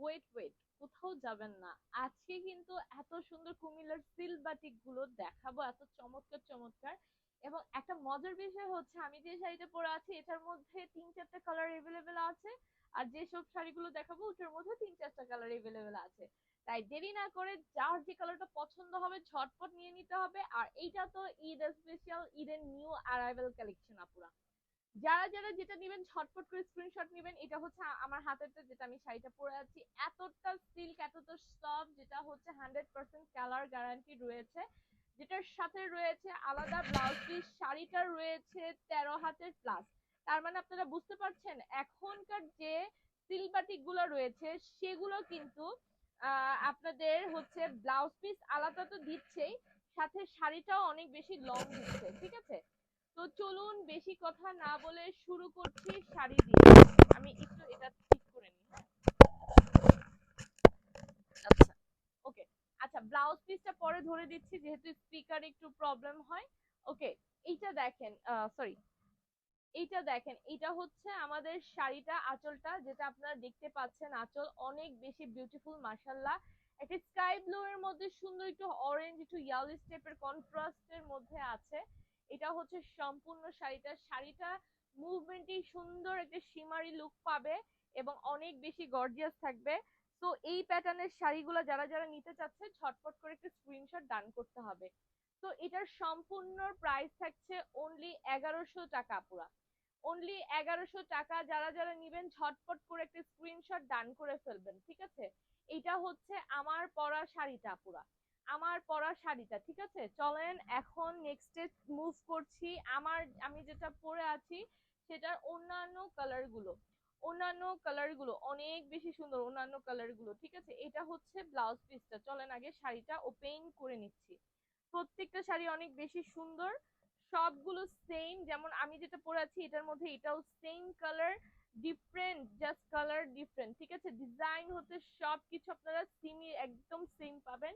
Wait wait কোথাও যাবেন না। আজকে কিন্তু এত সুন্দর কুমিল্লার সিল বাটিকগুলো দেখাবো, এত চমৎকার চমৎকার। এবং একটা মজার বিষয় হচ্ছে, আমি যে শাড়িটা পরে আছি, এটার মধ্যে তিন, চারটা কালার এভেলেবেল আছে। আর যেসব শাড়িগুলো দেখাবো, ওটার মধ্যে তিন, চারটা কালার এভেলেবেল আছে। তাই দেরি না করে যার যে কালারটা পছন্দ হবে, ঝটপট নিয়ে নিতে হবে। আর এইটা তো ঈদ স্পেশাল ঈদের নিউ অ্যারাইভেল কালেকশন আপুরা। যারা যারা যেটা নেবেন, ঝটপট করে স্ক্রিনশট নেবেন, এটা হচ্ছে আমার হাতেরটা যেটা আমি শাড়িটা পরে আছি। এতটা সিল্ক এতটা সফট যেটা হচ্ছে হান্ড্রেড পার্সেন্ট কালার গ্যারান্টি রয়েছে। যেটার সাথে রয়েছে আলাদা ব্লাউজ পিস শাড়িটা রয়েছে তেরো হাতের প্লাস তার মানে আপনারা বুঝতে পারছেন, এখনকার যে সিলবাটিকগুলো রয়েছে, সেগুলো কিন্তু আপনাদের হচ্ছে ব্লাউজ পিস আলাদা তো দিচ্ছেই, সাথে শাড়িটাও অনেক বেশি লং দিচ্ছে, ঠিক আছে? তো চলুন বেশি কথা না বলে শুরু করছি শাড়ি দিয়ে। আমি একটু এটা ঠিক করে নিই। আচ্ছা। ওকে আচ্ছা ব্লাউজ পিসটা পরে ধরে দিচ্ছি যেহেতু স্পিকার একটু প্রবলেম হয়। ওকে এইটা দেখেন সরি এইটা দেখেন এটা হচ্ছে আমাদের শাড়িটা আঁচলটা যেটা আপনারা দেখতে পাচ্ছেন আঁচল অনেক বেশি বিউটিফুল মার্শাল্লাহ একটা স্কাই ব্লু এর মধ্যে সুন্দর একটু অরেঞ্জ একটু ইয়ালো স্টেপের কন্ট্রাস্টের মধ্যে আছে। এটা হচ্ছে সম্পূর্ণ শাড়িটা। শাড়িটা মুভমেন্টই সুন্দর একটা সীমারি লুক পাবে এবং অনেক বেশি গর্জিয়াস থাকবে। তো এই প্যাটার্নের শাড়িগুলো যারা যারা নিতে চাচ্ছে, ঝটপট করে একটা স্ক্রিনশট ডান করতে হবে। তো এটার সম্পূর্ণ প্রাইস থাকছে অনলি এগারোশো টাকা পুরা। অনলি এগারোশো টাকা যারা যারা নিবেন, ঝটপট করে একটা স্ক্রিনশট ডান করে ফেলবেন, ঠিক আছে? এটা হচ্ছে আমার পরা শাড়িটা পুরা। আমার পরা শাড়িটা, ঠিক আছে? চলেন এখন নেক্সটে মুভ করছি। আমার, আমি যেটা পরে আছি সেটার অন্যান্য কালারগুলো। অন্যান্য কালারগুলো, অনেক বেশি সুন্দর অন্যান্য কালারগুলো, ঠিক আছে? এটা হচ্ছে ব্লাউজ পিসটা চলেন আগে শাড়িটা ওপেন করে নিচ্ছি। প্রত্যেকটা শাড়ি অনেক বেশি সুন্দর। সবগুলো সেম যেমন আমি যেটা পরে আছি, এটার মধ্যে এটাও same colour different just colour different ঠিক আছে? ডিজাইন হতে সব কিছু আপনারা সিমি একদম সেম পাবেন।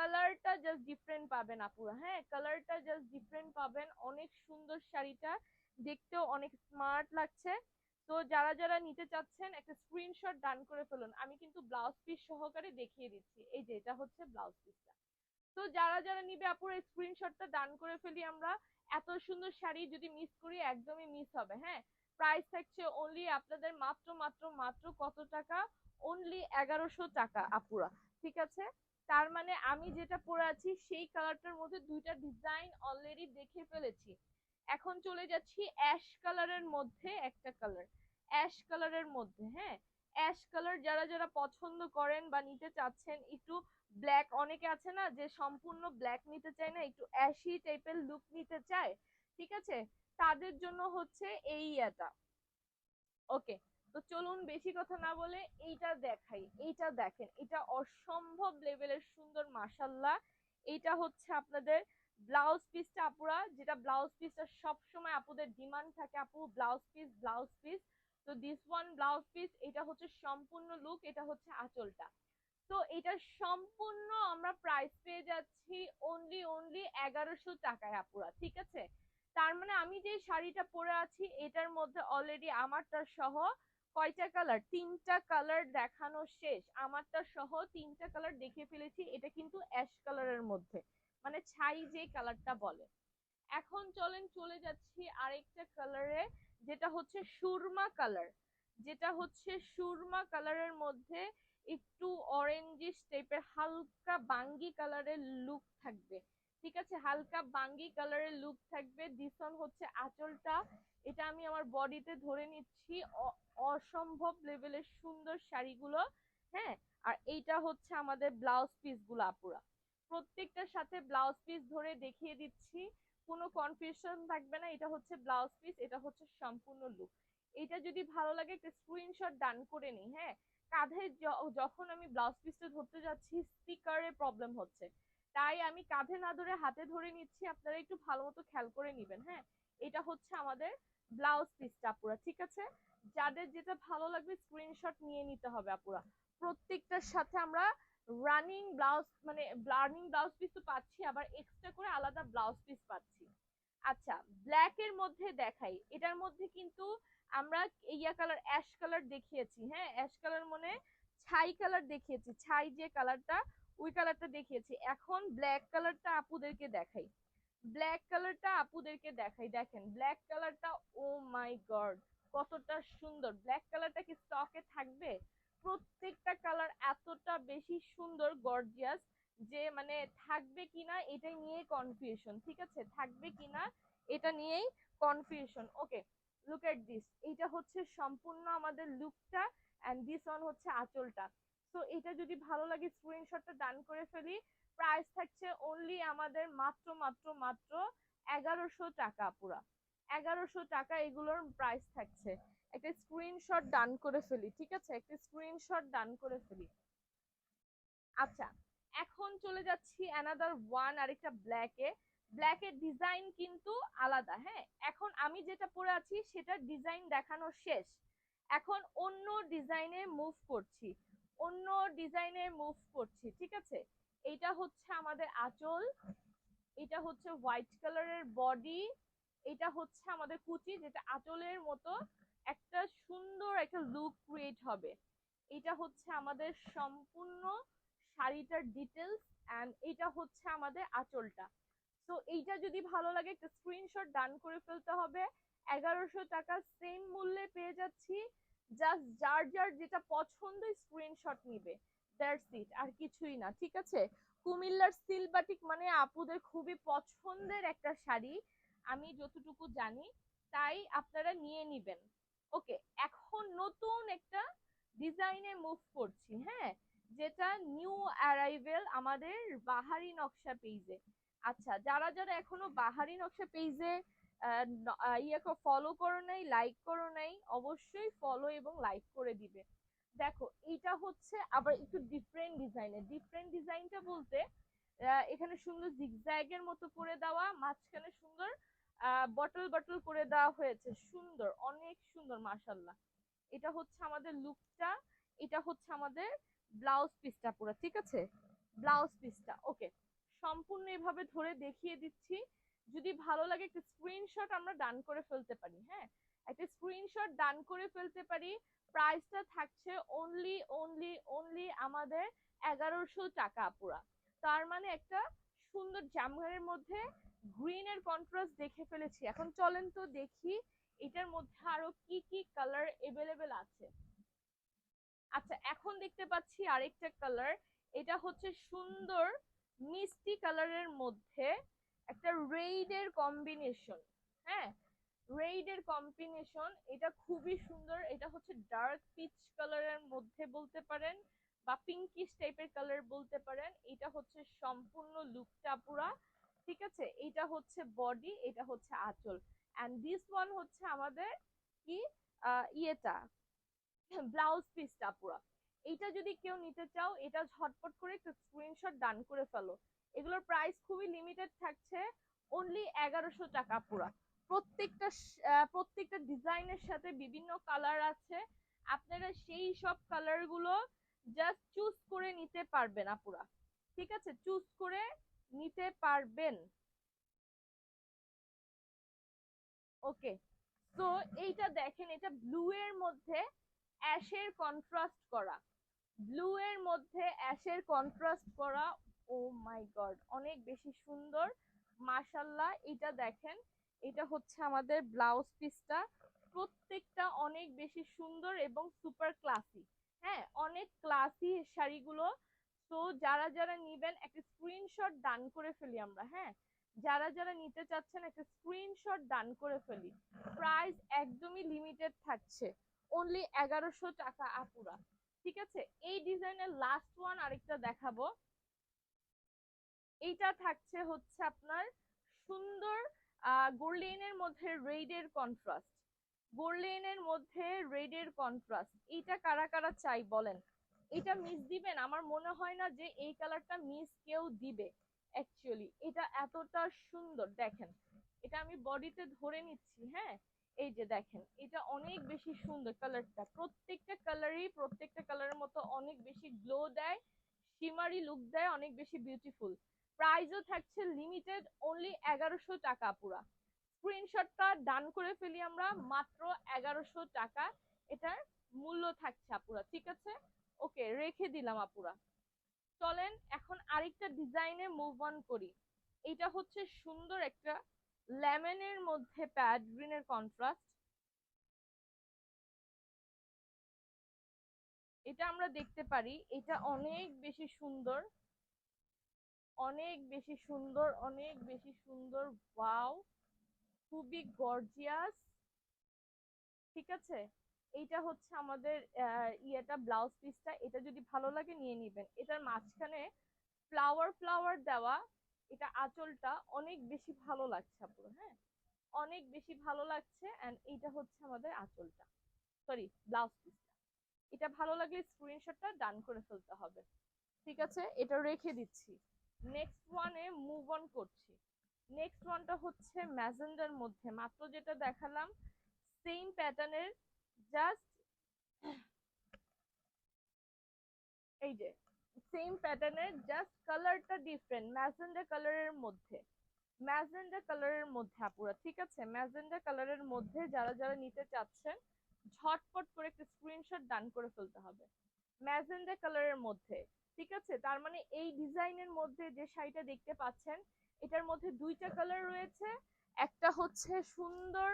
কালারটা জাস্ট ডিফারেন্ট পাবেন আপুরা হ্যাঁ কালারটা জাস্ট ডিফারেন্ট পাবেন। অনেক সুন্দর শাড়িটা। দেখতেও অনেক স্মার্ট লাগছে। তো যারা যারা নিতে চাচ্ছেন, একটা স্ক্রিনশট ডান করে ফেলুন। আমি কিন্তু ব্লাউজ পিস সহকারে দেখিয়ে দিচ্ছি। এই যে, এটা হচ্ছে ব্লাউজ পিসটা তো যারা যারা নিবে আপুর স্ক্রিনশটটা ডান করে ফেলি আমরা। এত সুন্দর শাড়ি যদি মিস করি, একদমই মিস হবে। হ্যাঁ প্রাইস থাকছে অনলি আপনাদের মাত্র মাত্র মাত্র কত টাকা? অনলি এগারোশো টাকা, আপুরা। ঠিক আছে? তার মানে আমি যেটা পরে আছি, সেই কালারটার মধ্যে দুইটা ডিজাইন অলরেডি দেখে ফেলেছি। এখন চলে যাচ্ছি অ্যাশ কালারের মধ্যে একটা কালার অ্যাশ কালারের মধ্যে হ্যাঁ? অ্যাশ কালার যারা যারা পছন্দ করেন বা নিতে চাচ্ছেন, একটু ব্ল্যাক অনেকে আছে না যে সম্পূর্ণ ব্ল্যাক নিতে চায় না, একটু অ্যাশি টাইপের লুক নিতে চায়, ঠিক আছে? তাদের জন্য হচ্ছে এই এটা ওকে তো চলুন বেশি কথা না বলে এইটা দেখাই, এইটা দেখেন, এটা অসম্ভব লেভেলের সুন্দর মাসাল্লাহ এইটা হচ্ছে আপনাদের ব্লাউজ পিসটা আপুরা, যেটা ব্লাউজ পিসটা সবসময় আপুদের ডিমান্ড থাকে, আপু ব্লাউজ পিস ব্লাউজ পিস তো দিস ওয়ান ব্লাউজ পিস এটা হচ্ছে সম্পূর্ণ লুক এটা হচ্ছে আঁচলটা। তো এটা সম্পূর্ণ আমরা প্রাইস পেয়ে যাচ্ছি অনলি অনলি এগারোশো টাকায়, আপুরা, ঠিক আছে? তার মানে আমি যে শাড়িটা পরে আছি, এটার মধ্যে অলরেডি আমারটা সহ কয়টা কালার তিনটা কালার দেখানো শেষ। আমারটা সহ তিনটা কালার দেখে ফেলেছি। এটা কিন্তু অ্যাশ কালারের মধ্যে। মানে ছাই যে কালারটা বলে। এখন চলেন, চলে যাচ্ছি আরেকটা কালারে যেটা হচ্ছে সুরমা কালার যেটা হচ্ছে সুরমা কালারের মধ্যে একটু অরেঞ্জিশ টাইপের হালকা বাঙ্গি কালারের লুক থাকবে। ঠিক আছে? হালকা বাঙ্গি কালারের লুক থাকবে। দিসন হচ্ছে আঁচলটা। আমার বডিতে ধরে নিচ্ছি অসম্ভব লেভেলের সুন্দর শাড়িগুলো হ্যাঁ? আর এইটা হচ্ছে আমাদের ব্লাউজ পিসগুলো, আপুরা। প্রত্যেকটার সাথে ব্লাউজ পিস ধরে দেখিয়ে দিচ্ছি। কোনো কনফিউশন থাকবে না, এটা হচ্ছে ব্লাউজ পিস এটা হচ্ছে সম্পূর্ণ লুক এটা যদি ভালো লাগে, একটা স্ক্রিনশট ডান করে নিই হ্যাঁ? কাঁধে যখন আমি ব্লাউজ পিসটা ধরতে যাচ্ছি স্পিকারের প্রবলেম হচ্ছে। তাই আমি কাঁধে না ধরে হাতে ধরে নিচ্ছি, আপনারা একটু ভালো মতো খেয়াল করে নিবেন হ্যাঁ? এটা হচ্ছে আমাদের ব্লাউজ পিসটা আপুরা, ঠিক আছে? যাদের যেটা ভালো লাগবে স্ক্রিনশট নিয়ে নিতে হবে, আপুরা। প্রত্যেকটার সাথে আমরা রানিং ব্লাউজ মানে রানিং ব্লাউজ পিস তো পাচ্ছি, আবার এক্সট্রা করে আলাদা ব্লাউজ পিস পাচ্ছি। আচ্ছা ব্ল্যাক এর মধ্যে দেখাই। এটার মধ্যে কিন্তু আমরা ইয়া কালার অ্যাশ কালার দেখিয়েছি হ্যাঁ? অ্যাশ কালার মনে ছাই কালার দেখিয়েছি, ছাই যে কালারটা ওই কালারটা দেখিয়েছি। এখন ব্ল্যাক কালারটা আপুদেরকে দেখাই। ব্ল্যাক কালারটা আপুদেরকে দেখাই। দেখেন ব্ল্যাক কালারটা ও মাই গড কতটা সুন্দর। ব্ল্যাক কালারটা কি স্টকে থাকবে? প্রত্যেকটা কালার এতটা বেশি সুন্দর গর্জিয়াস যে মানে থাকবে কিনা এটাই নিয়ে কনফিউশন ঠিক আছে? থাকবে কিনা এটা নিয়েই confusion okay look at this এইটা হচ্ছে সম্পূর্ণ আমাদের লুকটা অ্যান্ড দিস অন হচ্ছে আঁচলটা। সো এটা যদি ভালো লাগে স্ক্রিনশটটা ডান করে ফেলি। প্রাইস থাকছে অনলি আমাদের মাত্র মাত্র মাত্র এগারোশো টাকা পুরা। এগারোশো টাকা এগুলোর প্রাইস থাকছে। একটা স্ক্রিনশট ডান করে ফেলি, ঠিক আছে? একটা স্ক্রিনশট ডান করে ফেলি। আচ্ছা এখন চলে যাচ্ছি অ্যানাদার ওয়ান আরেকটা ব্ল্যাকে ব্ল্যাকের ডিজাইন কিন্তু আলাদা হ্যাঁ? এখন আমি যেটা পরে আছি, সেটার ডিজাইন দেখানো শেষ। এখন অন্য ডিজাইনে মুভ করছি। অন্য ডিজাইনে মুভ করছি, ঠিক আছে? এটা হচ্ছে আমাদের আঁচল, এটা হচ্ছে হোয়াইট কালারের বডি এটা হচ্ছে আমাদের কুচি, যেটা আঁচলের মতো একটা সুন্দর একটা লুক ক্রিয়েট হবে। এটা হচ্ছে আমাদের সম্পূর্ণ শাড়িটার ডিটেলস অ্যান্ড এটা হচ্ছে আমাদের আঁচলটা। তো এইটা যদি ভালো লাগে, একটা স্ক্রিনশট ডান করে ফেলতে হবে। এগারোশো টাকা সেম মূল্যে পেয়ে যাচ্ছি। জাস্ট যার যার যেটা পছন্দ স্ক্রিনশট নিবে। দ্যাটস ইট আর কিছুই না, ঠিক আছে? কুমিল্লার সিলবাটিক মানে আপুদের খুবই পছন্দের একটা শাড়ি, আমি যতটুকু জানি, তাই আপনারা নিয়ে নিবেন। ওকে এখন নতুন একটা ডিজাইনে মুভ করছি হ্যাঁ? যেটা নিউ অ্যারাইভেল আমাদের বাহারি নকশা পেজে আচ্ছা যারা যারা এখনও বাহারি নকশা পেজে ইয়ে ফলো করো নাই লাইক করো নাই, অবশ্যই ফলো এবং লাইক করে দিবে। দেখো এইটা হচ্ছে আবার একটু ডিফারেন্ট ডিজাইনের ডিফারেন্ট ডিজাইনটা বলতে এখানে সুন্দর জিগজ্যাগের মতো করে দেওয়া, মাঝখানে সুন্দর বটল বটল করে দেওয়া হয়েছে। সুন্দর, অনেক সুন্দর মাশাল্লাহ এটা হচ্ছে আমাদের লুকটা এটা হচ্ছে আমাদের ব্লাউজ পিসটা পুরো, ঠিক আছে? ব্লাউজ পিসটা ওকে সম্পূর্ণ এভাবে ধরে দেখিয়ে দিচ্ছি। যদি ভালো লাগে একটা স্ক্রিনশট আমরা ডান করে ফেলতে পারি হ্যাঁ? একটা স্ক্রিনশট ডান করে ফেলতে পারি প্রাইসটা থাকছে অনলি অনলি অনলি আমাদের এগারোশো টাকা পুরা। তার মানে একটা সুন্দর জামগারের মধ্যে গ্রিন এর কন্ট্রাস্ট দেখে ফেলেছি। এখন চলেন তো দেখি এটার মধ্যে আরও কি কি কালার এভেলেবেল আছে। আচ্ছা এখন দেখতে পাচ্ছি আরেকটা কালার এটা হচ্ছে সুন্দর মিষ্টি কালারের মধ্যে একটা রেইডের কম্বিনেশন হ্যাঁ? রেইডের কম্বিনেশন এটা খুবই সুন্দর, এটা হচ্ছে ডার্ক পিচ কালারের মধ্যে বলতে পারেন বা পিঙ্কিশ টাইপের কালার বলতে পারেন, এটা হচ্ছে সম্পূর্ণ লুকটা পুরা, ঠিক আছে? এটা হচ্ছে বডি এটা হচ্ছে আঁচল। অ্যান্ড দিস ওয়ান হচ্ছে আমাদের কি? ইয়েটা ব্লাউজ পিসটা পুরা। এইটা যদি কেউ নিতে চাও, এটা ঝটপট করে একটু স্ক্রিনশট ডান করে ফেলো। এগুলোর প্রাইস খুবই লিমিটেড থাকছে অনলি এগারোশো টাকা পুরা। প্রত্যেকটা প্রত্যেকটা ডিজাইনের সাথে বিভিন্ন কালার আছে। আপনারা সেই সব কালারগুলো জাস্ট চুজ করে নিতে পারবেন আপুরা। ঠিক আছে? চুজ করে নিতে পারবেন। ওকে তো এইটা দেখেন, এটা ব্লু এর মধ্যে অ্যাশের কন্ট্রাস্ট করা। ব্লু এর মধ্যে অ্যাশের কন্ট্রাস্ট করা ও মাই গড অনেক বেশি সুন্দর। মাশাল্লাহ এটা দেখেন, এটা হচ্ছে আমাদের ব্লাউজ পিসটা প্রত্যেকটা অনেক বেশি সুন্দর এবং সুপার ক্লাসি হ্যাঁ অনেক ক্লাসি শাড়িগুলো। তো যারা যারা নিবেন, একটা স্ক্রিনশট ডান করে ফেলি আমরা হ্যাঁ? যারা যারা নিতে চাচ্ছেন, একটা স্ক্রিনশট ডান করে ফেলি। প্রাইস একদমই লিমিটেড থাকছে। অনলি এগারোশো টাকা আপুরা। ঠিক আছে? এই ডিজাইনের লাস্ট ওয়ান আরেকটা দেখাবো। এইটা থাকছে হচ্ছে আপনার সুন্দর গোল্ডেনের মধ্যে রেডের কন্ট্রাস্ট গোল্ডেনের মধ্যে রেডের কন্ট্রাস্ট এইটা কারা কারা চাই বলেন? এটা মিস দিবেন। আমার মনে হয় না যে এই কালারটা মিস কেউ দিবে অ্যাকচুয়ালি এটা এতটা সুন্দর। দেখেন, এটা আমি বডিতে ধরে নিচ্ছি হ্যাঁ? এই যে দেখেন, এটা অনেক বেশি সুন্দর কালারটা প্রত্যেকটা কালারই প্রত্যেকটা কালারের মতো অনেক বেশি গ্লো দেয় শিমারি লুক দেয়, অনেক বেশি বিউটিফুল প্রাইসও থাকছে লিমিটেড অনলি এগারোশো টাকা পুরা। স্ক্রিনশটটা ডান করে ফেলি আমরা মাত্র এগারোশো টাকা। এটার মূল্য থাকছে আপুরা ঠিক আছে? ওকে রেখে দিলাম আপুরা। চলেন এখন আরেকটা ডিজাইনে মুভ অন করি। এটা হচ্ছে সুন্দর একটা লেমনের মধ্যে প্যাড গ্রিনের কন্ট্রাস্ট এটা আমরা দেখতে পারি এটা অনেক বেশি সুন্দর। অনেক বেশি সুন্দর, অনেক বেশি সুন্দর, ওয়াও, খুবই গর্জিয়াস। ঠিক আছে? এইটা হচ্ছে আমাদের ইয়েটা, ব্লাউজ পিসটা। এটা যদি ভালো লাগে নিয়ে নিবেন। এটার মাঝখানে ফ্লাওয়ার ফ্লাওয়ার দেওয়া, এটা আঁচলটা অনেক বেশি ভালো লাগছে আপুরো হ্যাঁ? অনেক বেশি ভালো লাগছে অ্যান্ড এইটা হচ্ছে আমাদের আঁচলটা। সরি ব্লাউজ পিসটা। এটা ভালো লাগলে স্ক্রিনশটটা ডান করে ফেলতে হবে। ঠিক আছে? এটা রেখে দিচ্ছি। নেক্সট ওয়ানে মুভ অন করছি। নেক্সট ওয়ানটা হচ্ছে ম্যাজেন্ডার মধ্যে। মাত্র যেটা দেখালাম সেম প্যাটার্নের জাস্ট এই যে সেম প্যাটার্নের জাস্ট কালারটা ডিফারেন্ট ম্যাজেন্ডা কালারের মধ্যে। ম্যাজেন্ডা কালারের মধ্যে, আপুরা, ঠিক আছে? ম্যাজেন্ডা কালারের মধ্যে যারা যারা নিতে চাচ্ছেন, ঝটপট করে একটা স্ক্রিনশট ডান করে ফেলতে হবে। ম্যাজেন্ডা কালারের মধ্যে। ঠিক আছে? তার মানে এই ডিজাইনের মধ্যে যে শাড়িটা দেখতে পাচ্ছেন, এটার মধ্যে দুইটা কালার রয়েছে। একটা হচ্ছে সুন্দর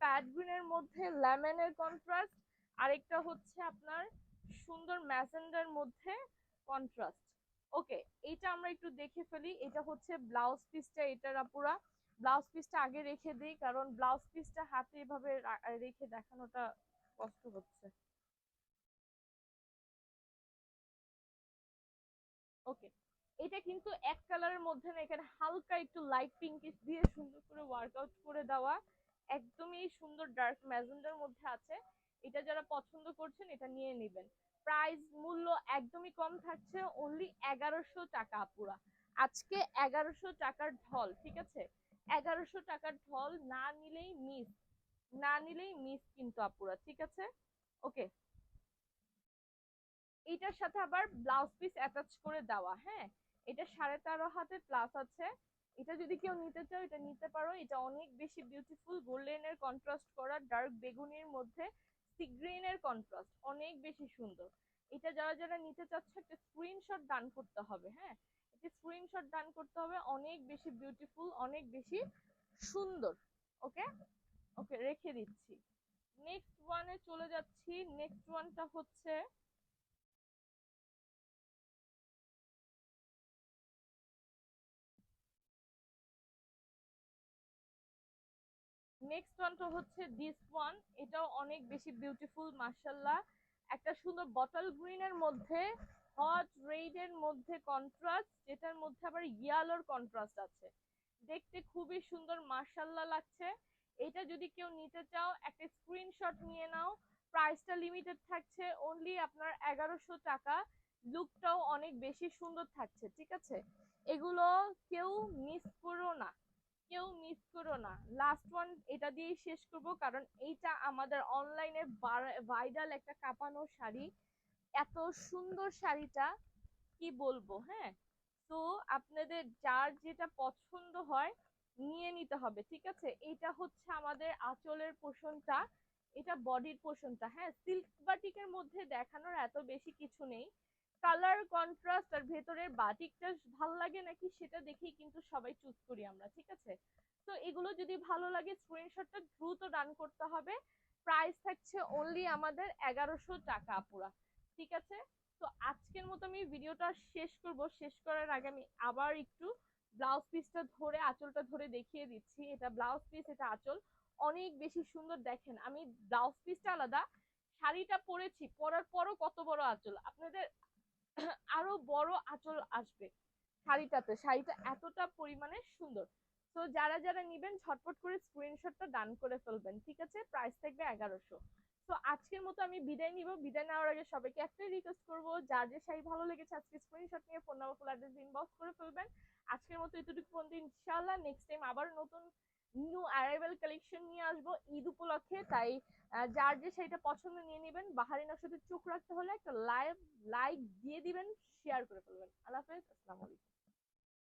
প্যাড গ্রিনের মধ্যে লেমনের কন্ট্রাস্ট আরেকটা হচ্ছে আপনার সুন্দর ম্যাজেন্ডার মধ্যে কন্ট্রাস্ট ওকে এইটা আমরা একটু দেখে ফেলি। এটা হচ্ছে ব্লাউজ পিসটা এটার আপুরা। ব্লাউজ পিসটা আগে রেখে দিই, কারণ ব্লাউজ পিসটা হাতে এভাবে রেখে দেখানোটা কষ্ট হচ্ছে। এটা কিন্তু এক কালারের মধ্যে না, এখানে হালকা একটু লাইট পিঙ্কিশ দিয়ে সুন্দর করে ওয়ার্কআউট করে দেওয়া। একদমই সুন্দর ডার্ক ম্যাজেন্ডার মধ্যে আছে। এটা যারা পছন্দ করছেন, এটা নিয়ে নেবেন। প্রাইস মূল্য একদমই কম থাকছে অনলি এগারোশো টাকা পুরা। আজকে এগারোশো টাকার ঢল, ঠিক আছে? এগারোশো টাকার ঢল না নিলেই মিস না নিলেই মিস কিন্তু আপুরা, ঠিক আছে? ওকে এটার সাথে আবার ব্লাউজ পিস অ্যাটাচ করে দেওয়া হ্যাঁ? এটা সাড়ে তেরো হাতে প্লাস আছে। এটা যদি কেউ নিতে চাও, এটা নিতে পারো। এটা অনেক বেশি বিউটিফুল গোল্ডেনের কন্ট্রাস্ট করা ডার্ক বেগুনির মধ্যে সি গ্রিনের কন্ট্রাস্ট অনেক বেশি সুন্দর। এটা যারা যারা নিতে চাচ্ছে, একটা স্ক্রিনশট ডান করতে হবে হ্যাঁ? একটা স্ক্রিনশট ডান করতে হবে, অনেক বেশি বিউটিফুল অনেক বেশি সুন্দর, ওকে? ওকে, রেখে দিচ্ছি। নেক্সট ওয়ানে চলে যাচ্ছি। নেক্সট ওয়ানটা হচ্ছে নেক্সট ওয়ানটা হচ্ছে দিস ওয়ান এটাও অনেক বেশি বিউটিফুল মার্শাল্লাহ একটা সুন্দর বটল গ্রিনের মধ্যে হট রেড মধ্যে কন্ট্রাস্ট যেটার মধ্যে আবার ইয়ালোর কন্ট্রাস্ট আছে। দেখতে খুবই সুন্দর মার্শাল্লাহ লাগছে। এটা যদি কেউ নিতে চাও, একটা স্ক্রিনশট নিয়ে নাও। প্রাইসটা লিমিটেড থাকছে অনলি আপনার এগারোশো টাকা। লুকটাও অনেক বেশি সুন্দর থাকছে, ঠিক আছে? এগুলো কেউ মিস করো না। কেউ মিস করো না। লাস্ট ওয়ান এটা দিয়েই শেষ করব, কারণ এইটা আমাদের অনলাইনে ভাইরাল একটা কাঁপানো শাড়ি। এত সুন্দর শাড়িটা, কি বলব হ্যাঁ? তো আপনাদের যার যেটা পছন্দ হয়, নিয়ে নিতে হবে, ঠিক আছে? এটা হচ্ছে আমাদের আঁচলের পোষণটা, এটা বডির পোষণটা হ্যাঁ? সিল্ক বাটিকের মধ্যে দেখানোর এত বেশি কিছু নেই। কালার কন্ট্রাস্ট আর ভেতরের বাটিকটা ভালো লাগে নাকি সেটা দেখেই কিন্তু সবাই চুজ করি আমরা, ঠিক আছে? তো এগুলো যদি ভালো লাগে স্ক্রিনশটটা দ্রুত ডান করতে হবে। প্রাইস থাকছে অনলি আমাদের এগারোশো টাকা পুরা, ঠিক আছে? তো আজকের মতো আমি ভিডিওটা শেষ করব। শেষ করার আগে আমি আবার একটু ব্লাউজ পিসটা ধরে, আঁচলটা ধরে দেখিয়ে দিচ্ছি। এটা ব্লাউজ পিস এটা আঁচল অনেক বেশি সুন্দর দেখেন। আমি ব্লাউজ পিসটা আলাদা, শাড়িটা পরেছি, পরার পরও কত বড় আঁচল। আপনাদের আরও বড় আঁচল আসবে শাড়িটাতে। শাড়িটা এতটা পরিমাণে সুন্দর। তো যারা যারা নিবেন, ঝটপট করে স্ক্রিনশটটা ডান করে ফেলবেন, ঠিক আছে? প্রাইস থাকবে এগারোশো। তো আজকের মতো আমি বিদায় নিব। বিদায় নেওয়ার আগে সবাইকে একটাই রিকোয়েস্ট করব, যার যে শাড়ি ভালো লেগেছে, আজকে স্ক্রিনশট নিয়ে phone number full address inbox করে ফেলবেন। আজকের মতো এতটুকু পর্যন্ত ইনশাল্লাহ নেক্সট টাইম আবার নতুন নিউ অ্যারাইভেল কালেকশন নিয়ে আসব ঈদ উপলক্ষে। তাই যার যে সেটা পছন্দ নিয়ে নেবেন, বাহারি সাথে চোখ রাখতে হলে একটা লাইভ লাইক দিয়ে দিবেন শেয়ার করে ফেলবেন। আল্লাহ হাফেজ, আসসালামু আলাইকুম।